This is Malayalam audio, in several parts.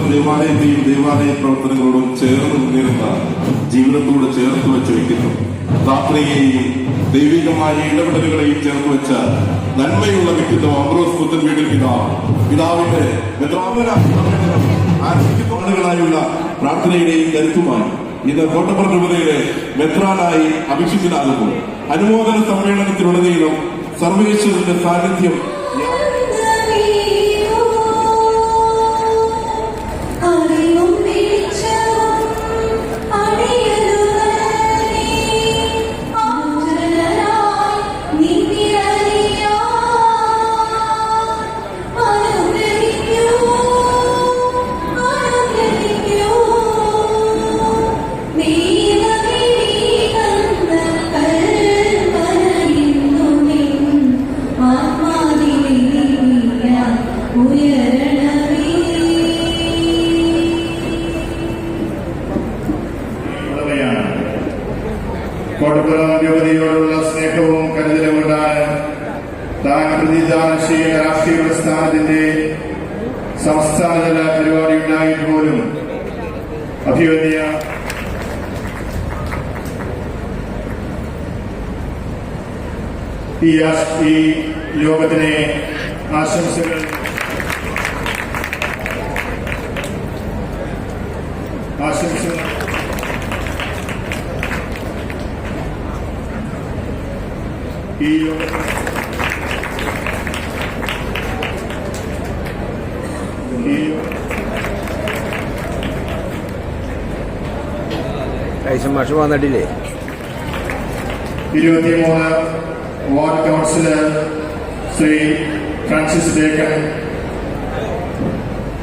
ബാല്യമുള്ള ദേവാലയത്തെയും ദേവാലയ പ്രവർത്തനങ്ങളോടും ചേർന്ന് നിന്നിരുന്ന ജീവിതത്തോട് ചേർത്ത് വെച്ച് വയ്ക്കുന്നു. പ്രാർത്ഥനയെയും ദൈവികമായ ഇടപെടലുകളെയും ചേർത്ത് വെച്ച നന്മയുള്ള വ്യക്തിത്വം അംബ്രോസ് പുത്തൻ വീട്ടിൽ പിതാവ് പിതാവിന്റെ ആരോഗ്യത്തോടുകളായുള്ള പ്രാർത്ഥനയുടെയും കരുത്തുമാണ് ഇത് കോട്ടപ്പുറം മെത്രാനായി അഭിഷിക്തനാകുമ്പോൾ അനുമോദന സമ്മേളനത്തിലുടനീളം സർവേശ്വരന്റെ സാന്നിധ്യം നീയാൻ ഉയരണമേ ഉടമയാണ് കോട്ടപ്പുറം യുവതിയോടുള്ള സ്നേഹവും കരുതലുമുണ്ടായ കൊണ്ടാണ് താൻ പ്രതിദാനശീല രാഷ്ട്രീയ പ്രസ്ഥാനത്തിന്റെ സംസ്ഥാനതല പരിപാടി ഉണ്ടായിട്ട് പോലും അഭിവന്യ ഈ ലോകത്തിനെ ആശംസകൾ ആശംസകൾ. ഈ കൈസം മാഷ് വന്നിട്ടില്ലേ? ഇരുപത്തിമൂന്ന് ward councillor Shri Francis Bacon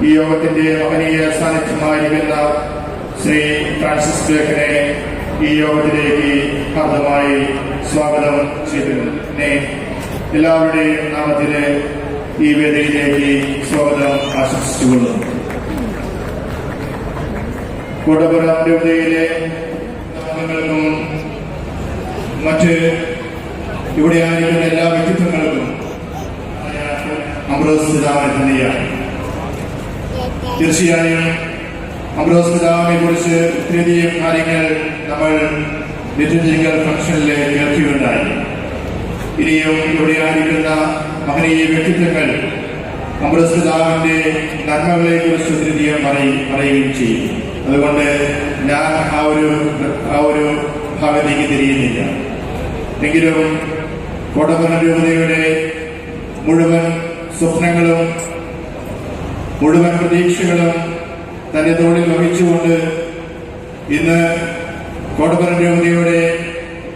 ഈ യോഗത്തിന്റെ മഹനീയ സാന്നിധ്യമായിരിക്കുന്ന ശ്രീ ഫ്രാൻസിസ് ബേക്കിനെ ഈ യോഗത്തിലേക്ക് ഹർദ്ദമായി സ്വാഗതം ചെയ്തിരുന്നു എല്ലാവരുടെയും നാമത്തിൽ ഈ വേദിയിലേക്ക് സ്വാഗതം ആശംസിച്ചുകൊള്ളുന്നു. കോട്ടപ്പുറം രൂപതയിലെ അംഗങ്ങൾക്കും മറ്റ് ഇവിടെ ആയിരിക്കുന്ന എല്ലാ വ്യക്തിത്വങ്ങൾക്കും അമ്രോസ് പിതാവിനെ തന്നെയാണ് തീർച്ചയായും അമ്രോസ് പിതാവിനെ കുറിച്ച് ഒത്തിരിയധികം കാര്യങ്ങൾ നമ്മൾ ലിറ്റർജിക്കൽ ഫംഗ്ഷനിൽ കേൾക്കുകയുണ്ടായി ഇനിയും ഇവിടെ ആയിരിക്കുന്ന മഹനീയ വ്യക്തിത്വങ്ങൾ അമ്രോസ് പിതാവിന്റെ നന്മകളെ കുറിച്ച് ഒത്തിരിയധികം പറയും പറയുകയും ചെയ്യും. അതുകൊണ്ട് ഞാൻ ആ ഒരു ആ ഒരു ഭാഗത്തേക്ക് തിരിയുന്നില്ല. എങ്കിലും കോടഭരണരൂപതയുടെ രൂപതയുടെ മുഴുവൻ സ്വപ്നങ്ങളും മുഴുവൻ പ്രതീക്ഷകളും തന്റെ തോളിൽ വഹിച്ചുകൊണ്ട് ഇന്ന് കോട്ടപ്പുറം രൂപതയുടെ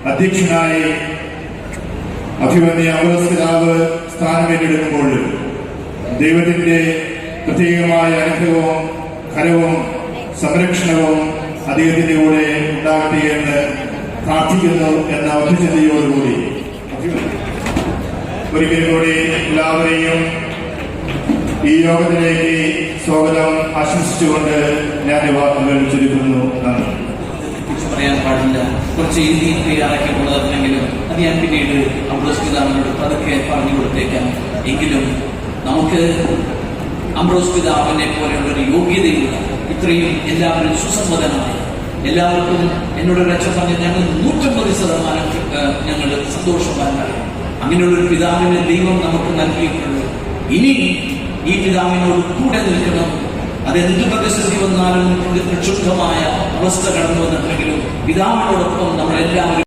അധ്യക്ഷനായി അഭിമന്യ അമരസ്പിതാവ് സ്ഥാനമേറ്റെടുക്കുമ്പോൾ ദൈവത്തിന്റെ പ്രത്യേകമായ അനുഗ്രഹവും കരവും സംരക്ഷണവും അദ്ദേഹത്തിന്റെ കൂടെ ഉണ്ടാകട്ടെ എന്ന് പ്രാർത്ഥിക്കുന്നു എന്ന അഭിചിന്തയോടുകൂടി ഒരിക്കൽ കൂടി എല്ലാവരെയും ഈ യോഗത്തിലേക്ക് സ്വാഗതം ആശംസിച്ചുകൊണ്ട് ഞാൻ വാക്കുകൾ ചുരുക്കുന്നു നന്ദി. പറയാൻ പാടില്ല. കുറച്ച് എഴുതി തയ്യാറാക്കി അത് ഞാൻ പിന്നീട് അംബ്രോസ് പിതാവിനോട് പതുക്കെ പറഞ്ഞു കൊടുത്തേക്കാം. എങ്കിലും നമുക്ക് അംബ്രോസ് പിതാവിനെ പോലെയുള്ള ഒരു യോഗ്യതയില്ല. ഇത്രയും എല്ലാവരും സുസമ്മതനായി എല്ലാവർക്കും എന്നോട് ഒരു പറഞ്ഞ ഞങ്ങൾ നൂറ്റമ്പത് ശതമാനം ഞങ്ങൾ അങ്ങനെയുള്ള ഒരു പിതാവിനെ ദൈവം നമുക്ക് നൽകിയിട്ടുണ്ട് ഇനി ഈ പിതാവിനോട് കൂടെ നിൽക്കണം. അതെന്ത് പ്രതിസന്ധി വന്നാലും പ്രക്ഷുബ്ധമായ അവസ്ഥ കടന്നു വന്നിട്ടുണ്ടെങ്കിലും പിതാവിനോടൊപ്പം നമ്മളെല്ലാവരും